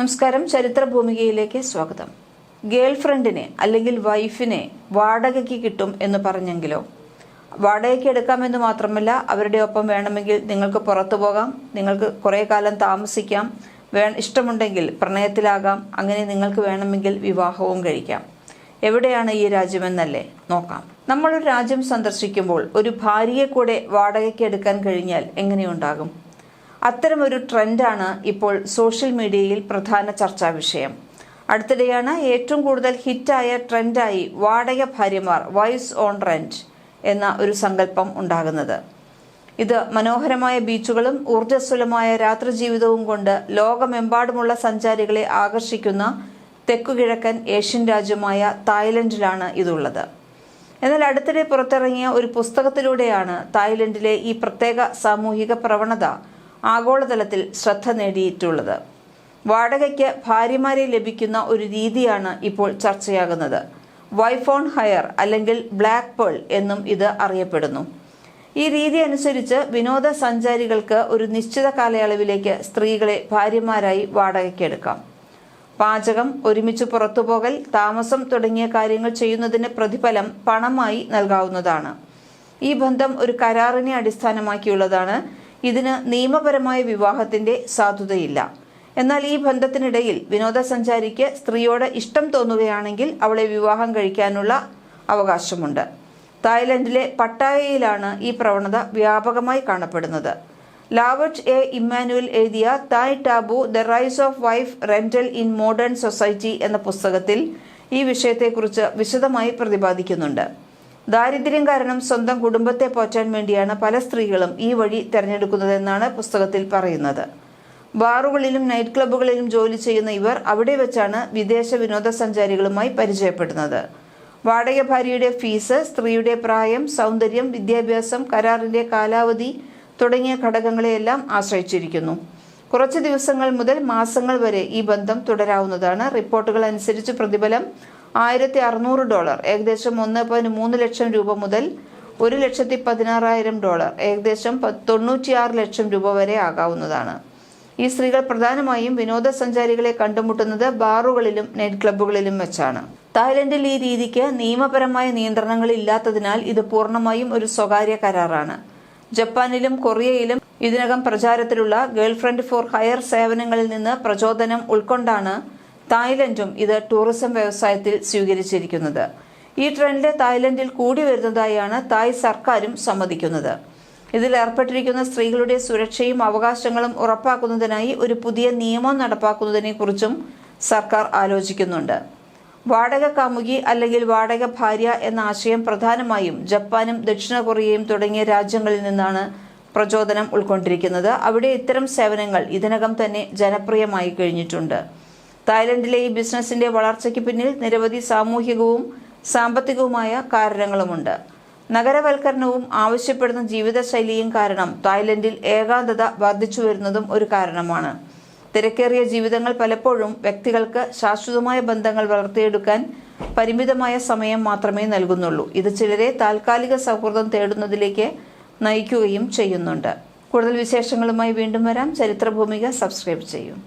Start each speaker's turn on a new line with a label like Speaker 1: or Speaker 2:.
Speaker 1: നമസ്കാരം. ചരിത്ര ഭൂമികയിലേക്ക് സ്വാഗതം. ഗേൾ ഫ്രണ്ടിനെ അല്ലെങ്കിൽ വൈഫിനെ വാടകയ്ക്ക് കിട്ടും എന്ന് പറഞ്ഞെങ്കിലോ? വാടകയ്ക്ക് എടുക്കാമെന്ന് മാത്രമല്ല അവരുടെ ഒപ്പം വേണമെങ്കിൽ നിങ്ങൾക്ക് പുറത്തു പോകാം നിങ്ങൾക്ക് കുറേ കാലം താമസിക്കാം വേ ഇഷ്ടമുണ്ടെങ്കിൽ പ്രണയത്തിലാകാം അങ്ങനെ നിങ്ങൾക്ക് വേണമെങ്കിൽ വിവാഹവും കഴിക്കാം. എവിടെയാണ് ഈ രാജ്യമെന്നല്ലേ? നോക്കാം. നമ്മളൊരു രാജ്യം സന്ദർശിക്കുമ്പോൾ ഒരു ഭാര്യയെ കൂടെ വാടകയ്ക്ക് എടുക്കാൻ കഴിഞ്ഞാൽ എങ്ങനെയുണ്ടാകും അത്തരമൊരു ട്രെൻഡാണ് ഇപ്പോൾ സോഷ്യൽ മീഡിയയിൽ പ്രധാന ചർച്ചാ വിഷയം. അടുത്തിടെയാണ് ഏറ്റവും കൂടുതൽ ഹിറ്റായ ട്രെൻഡായി വാടക ഭാര്യമാർ വൈസ് ഓൺ റെന്റ് എന്ന ഒരു സങ്കല്പം ഉണ്ടാകുന്നത്. ഇത് മനോഹരമായ ബീച്ചുകളും ഊർജസ്വലമായ രാത്രി ജീവിതവും കൊണ്ട് ലോകമെമ്പാടുമുള്ള സഞ്ചാരികളെ ആകർഷിക്കുന്ന തെക്കുകിഴക്കൻ ഏഷ്യൻ രാജ്യമായ തായ്ലൻഡിലാണ് ഇതുള്ളത്. എന്നാൽ അടുത്തിടെ പുറത്തിറങ്ങിയ ഒരു പുസ്തകത്തിലൂടെയാണ് തായ്ലൻഡിലെ ഈ പ്രത്യേക സാമൂഹിക പ്രവണത ആഗോളതലത്തിൽ ശ്രദ്ധ നേടിയിട്ടുള്ളത്. വാടകയ്ക്ക് ഭാര്യമാരെ ലഭിക്കുന്ന ഒരു രീതിയാണ് ഇപ്പോൾ ചർച്ചയാകുന്നത്. വൈഫ് ഓൺ ഹയർ അല്ലെങ്കിൽ ബ്ലാക്ക് പേൾ എന്നും ഇത് അറിയപ്പെടുന്നു. ഈ രീതി അനുസരിച്ച് വിനോദസഞ്ചാരികൾക്ക് ഒരു നിശ്ചിത കാലയളവിലേക്ക് സ്ത്രീകളെ ഭാര്യമാരായി വാടകയ്ക്കെടുക്കാം പാചകം ഒരുമിച്ച് പുറത്തുപോകൽ താമസം തുടങ്ങിയ കാര്യങ്ങൾ ചെയ്യുന്നതിന് പ്രതിഫലം പണമായി നൽകാവുന്നതാണ്. ഈ ബന്ധം ഒരു കരാറിനെ അടിസ്ഥാനമാക്കിയുള്ളതാണ്. ഇതിന് നിയമപരമായ വിവാഹത്തിന്റെ സാധുതയില്ല. എന്നാൽ ഈ ബന്ധത്തിനിടയിൽ വിനോദസഞ്ചാരിക്ക് സ്ത്രീയോട് ഇഷ്ടം തോന്നുകയാണെങ്കിൽ അവളെ വിവാഹം കഴിക്കാനുള്ള അവകാശമുണ്ട്. തായ്ലൻഡിലെ പട്ടായയിലാണ് ഈ പ്രവണത വ്യാപകമായി കാണപ്പെടുന്നത്. ലാവറ്റ് എ ഇമ്മാനുവൽ എഴുതിയ Thai taboo the rise of wife rental in modern society എന്ന പുസ്തകത്തിൽ ഈ വിഷയത്തെക്കുറിച്ച് വിശദമായി പ്രതിപാദിക്കുന്നുണ്ട്. ദാരിദ്ര്യം കാരണം സ്വന്തം കുടുംബത്തെ പോറ്റാൻ വേണ്ടിയാണ് പല സ്ത്രീകളും ഈ വഴി തിരഞ്ഞെടുക്കുന്നതെന്നാണ് പുസ്തകത്തിൽ പറയുന്നത്. ബാറുകളിലും നൈറ്റ് ക്ലബ്ബുകളിലും ജോലി ചെയ്യുന്ന ഇവർ അവിടെ വെച്ചാണ് വിദേശ വിനോദസഞ്ചാരികളുമായി പരിചയപ്പെടുന്നത്. വാടക ഭാര്യയുടെ ഫീസ് സ്ത്രീയുടെ പ്രായം സൗന്ദര്യം വിദ്യാഭ്യാസം കരാറിന്റെ കാലാവധി തുടങ്ങിയ ഘടകങ്ങളെയെല്ലാം ആശ്രയിച്ചിരിക്കുന്നു. കുറച്ച് ദിവസങ്ങൾ മുതൽ മാസങ്ങൾ വരെ ഈ ബന്ധം തുടരാവുന്നതാണ്. റിപ്പോർട്ടുകൾ അനുസരിച്ച് പ്രതിഫലം ആയിരത്തി അറുന്നൂറ് ഡോളർ ഏകദേശം ഒന്ന് പോയിന്റ് മൂന്ന് ലക്ഷം രൂപ മുതൽ ഒരു ലക്ഷത്തി പതിനാറായിരം ഡോളർ ഏകദേശം തൊണ്ണൂറ്റിയാറ് ലക്ഷം രൂപ വരെ ആകാവുന്നതാണ്. ഈ സ്ത്രീകൾ പ്രധാനമായും വിനോദസഞ്ചാരികളെ കണ്ടുമുട്ടുന്നത് ബാറുകളിലും നൈറ്റ് ക്ലബ്ബുകളിലും വെച്ചാണ്. തായ്ലൻഡിൽ ഈ രീതിക്ക് നിയമപരമായ നിയന്ത്രണങ്ങൾ ഇല്ലാത്തതിനാൽ ഇത് പൂർണമായും ഒരു സ്വകാര്യ കരാറാണ്. ജപ്പാനിലും കൊറിയയിലും ഇതിനകം പ്രചാരത്തിലുള്ള ഗേൾഫ്രണ്ട് ഫോർ ഹയർ സേവനങ്ങളിൽ നിന്ന് പ്രചോദനം ഉൾക്കൊണ്ടാണ് തായ്ലൻഡും ഇത് ടൂറിസം വ്യവസായത്തിൽ സ്വീകരിച്ചിരിക്കുന്നത്. ഈ ട്രെൻഡ് തായ്ലൻഡിൽ കൂടി വരുന്നതായാണ് തായ് സർക്കാരും സമ്മതിക്കുന്നത്. ഇതിൽ ഏർപ്പെട്ടിരിക്കുന്ന സ്ത്രീകളുടെ സുരക്ഷയും അവകാശങ്ങളും ഉറപ്പാക്കുന്നതിനായി ഒരു പുതിയ നിയമം നടപ്പാക്കുന്നതിനെക്കുറിച്ചും സർക്കാർ ആലോചിക്കുന്നുണ്ട്. വാടക കാമുകി അല്ലെങ്കിൽ വാടക ഭാര്യ എന്ന ആശയം പ്രധാനമായും ജപ്പാനും ദക്ഷിണ കൊറിയയും തുടങ്ങിയ രാജ്യങ്ങളിൽ നിന്നാണ് പ്രചോദനം ഉൾക്കൊണ്ടിരിക്കുന്നത്. അവിടെ ഇത്തരം സേവനങ്ങൾ ഇതിനകം തന്നെ ജനപ്രിയമായി കഴിഞ്ഞിട്ടുണ്ട്. തായ്ലൻഡിലെ ഈ ബിസിനസിന്റെ വളർച്ചയ്ക്ക് പിന്നിൽ നിരവധി സാമൂഹികവും സാമ്പത്തികവുമായ കാരണങ്ങളുമുണ്ട്. നഗരവൽക്കരണവും ആവശ്യപ്പെടുന്ന ജീവിതശൈലിയും കാരണം തായ്ലൻഡിൽ ഏകാന്തത വർദ്ധിച്ചു വരുന്നതും ഒരു കാരണമാണ്. തിരക്കേറിയ ജീവിതങ്ങൾ പലപ്പോഴും വ്യക്തികൾക്ക് ശാശ്വതമായ ബന്ധങ്ങൾ വളർത്തിയെടുക്കാൻ പരിമിതമായ സമയം മാത്രമേ നൽകുന്നുള്ളൂ. ഇത് ചിലരെ താൽക്കാലിക സൗഹൃദം തേടുന്നതിലേക്ക് നയിക്കുകയും ചെയ്യുന്നുണ്ട്. കൂടുതൽ വിശേഷങ്ങളുമായി വീണ്ടും വരാം. ചരിത്രഭൂമിക സബ്സ്ക്രൈബ് ചെയ്യും.